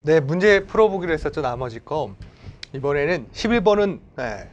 네, 문제 풀어보기로 했었죠. 나머지 거. 이번에는 11번은 네,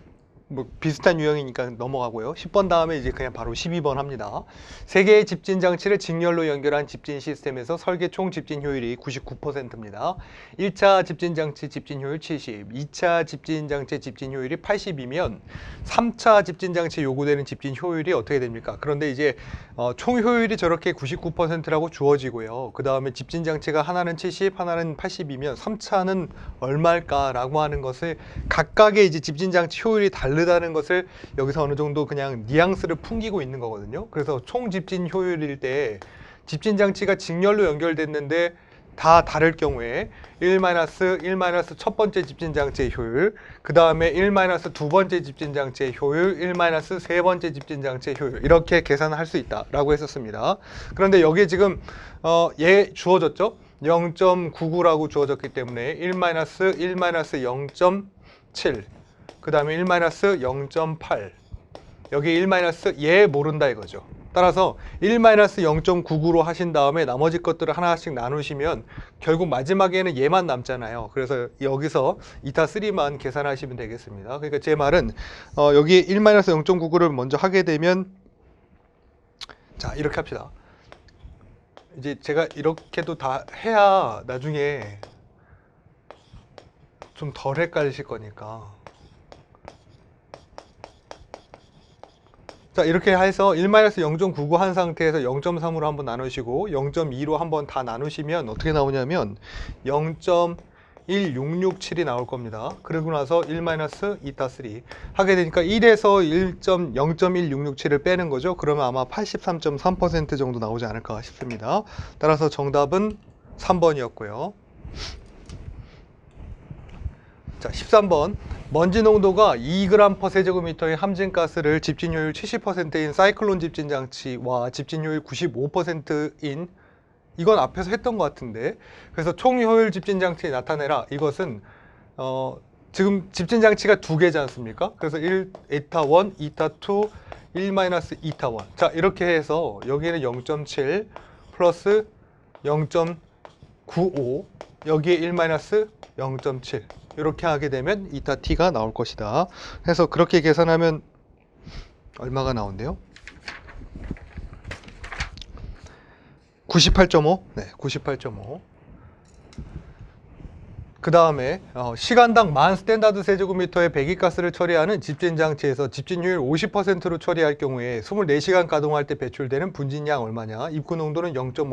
뭐 비슷한 유형이니까 넘어가고요. 10번 다음에 이제 그냥 바로 12번 합니다. 세 개의 집진 장치를 직렬로 연결한 집진 시스템에서 설계 총 집진 효율이 99%입니다. 1차 집진 장치 집진 효율 70, 2차 집진 장치 집진 효율이 80이면 3차 집진 장치 요구되는 집진 효율이 어떻게 됩니까? 그런데 이제 어, 총 효율이 저렇게 99%라고 주어지고요. 그 다음에 집진 장치가 하나는 70, 하나는 80이면 3차는 얼마일까라고 하는 것을 각각의 이제 집진 장치 효율이 다르다는 것을 여기서 어느 정도 그냥 뉘앙스를 풍기고 있는 거거든요. 그래서 총 집진 효율일 때 집진 장치가 직렬로 연결됐는데 다 다를 경우에 1 1첫 번째 집진 장치의 효율, 그 다음에 1두 번째 집진 장치의 효율, 1세 번째 집진 장치의 효율 이렇게 계산할 수 있다라고 했었습니다. 그런데 여기에 지금 어, 얘 주어졌죠? 0.99라고 주어졌기 때문에 1 1 0.7, 그 다음에 1 0.8 여기 1얘 모른다 이거죠. 따라서 1 0.99로 하신 다음에 나머지 것들을 하나씩 나누시면 결국 마지막에는 얘만 남잖아요. 그래서 여기서 2타 3만 계산하시면 되겠습니다. 그러니까 제 말은 어, 여기 1 0.99를 먼저 하게 되면 자 이렇게 합시다. 이제 제가 이렇게도 다 해야 나중에 좀 덜 헷갈리실 거니까 자 이렇게 해서 1-0.99 한 상태에서 0.3으로 한번 나누시고 0.2로 한번 다 나누시면 어떻게 나오냐면 0.1667이 나올 겁니다. 그러고 나서 1-2-3 하게 되니까 1에서 1.0.1667을 빼는 거죠. 그러면 아마 83.3% 정도 나오지 않을까 싶습니다. 따라서 정답은 3번이었고요. 자, 13번. 먼지 농도가 2g per 세제곱미터의 함진가스를 집진 효율 70%인 사이클론 집진 장치와 집진 효율 95%인 이건 앞에서 했던 것 같은데 그래서 총 효율 집진 장치 나타내라 이것은 어 지금 집진 장치가 두 개지 않습니까? 그래서 1 에타 1, 이타 2, 1 마이너스 이타 1. 자 이렇게 해서 여기는 0.7 플러스 0.95 여기에 1 마이너스 0.7 이렇게 하게 되면 이타 t가 나올 것이다. 해서 그렇게 계산하면 얼마가 나온대요? 98.5? 네, 98.5. 그 다음에 어, 시간당 만 스탠다드 세제곱미터의 배기가스를 처리하는 집진 장치에서 집진율 50%로 처리할 경우에 24시간 가동할 때 배출되는 분진량 얼마냐? 입구 농도는 0.5